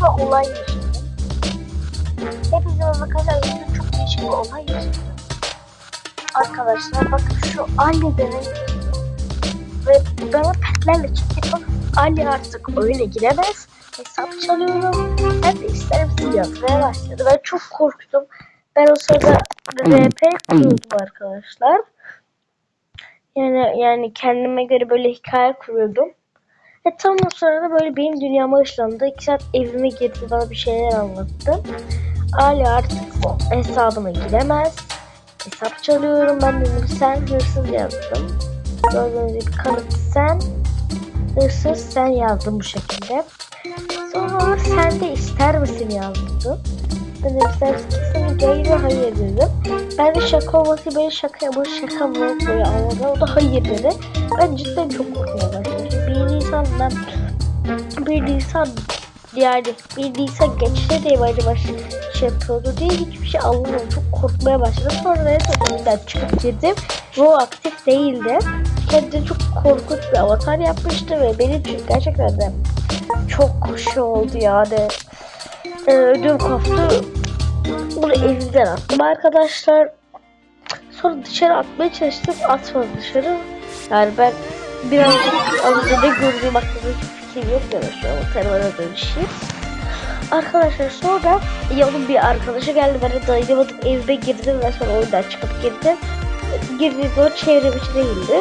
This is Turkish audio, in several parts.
saçma olay yaşadım. Hepinize arkadaşlar çok değişik bir olay yaşadım. Arkadaşlar bakın şu Ali denen ve ben o petlerle çıktım. Ali artık öyle giremez. Hesap çalıyorum. Ben de isterim yazmaya başladı. Ben çok korktum. Ben o sırada RP kuruyordum arkadaşlar. Yani yani kendime göre böyle hikaye kuruyordum. E tam o sırada böyle benim dünyama ışınlandı. İki saat evime girdi bana bir şeyler anlattı. Ali artık hesabına giremez. Hesap çalıyorum ben dedim sen hırsız yazdım. Gördüğünüz gibi kanıt sen hırsız sen yazdın bu şekilde. Sonra sen de ister misin yazdı. Ben de ister misin hayır dedim. Ben de şaka olması böyle şaka bu şaka mı böyle anladım. O da hayır dedi. Ben cidden çok korkmaya başladım. Bir insan ben bir insan yani bir insan geçti diye acaba şey yapıyordu diye hiçbir şey anlamadım. Çok korkmaya başladım. Sonra neyse oyundan çıkıp girdim. ve o aktif değildi. Kendine çok korkunç bir avatar yapmıştı ve benim için gerçekten de çok şey oldu yani. Ee, ödüm koptu. Bunu evimden attım arkadaşlar. Sonra dışarı atmaya çalıştım. Atmadı dışarı. Yani ben birazcık az önce gördüğüm hakkında hiçbir fikrim yok şu an teröre dönüşeyim. Arkadaşlar sonra yanım bir arkadaşa geldi. Ben de dayanamadım. Evime girdim ve sonra oyundan çıkıp girdim. Girdiğim zaman çevrim içi değildi.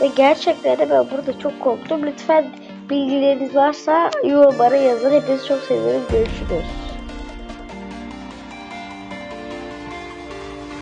Ve gerçekten de ben burada çok korktum. Lütfen bilgileriniz varsa yorumlara yazın. Hepinizi çok seviyorum. Görüşürüz.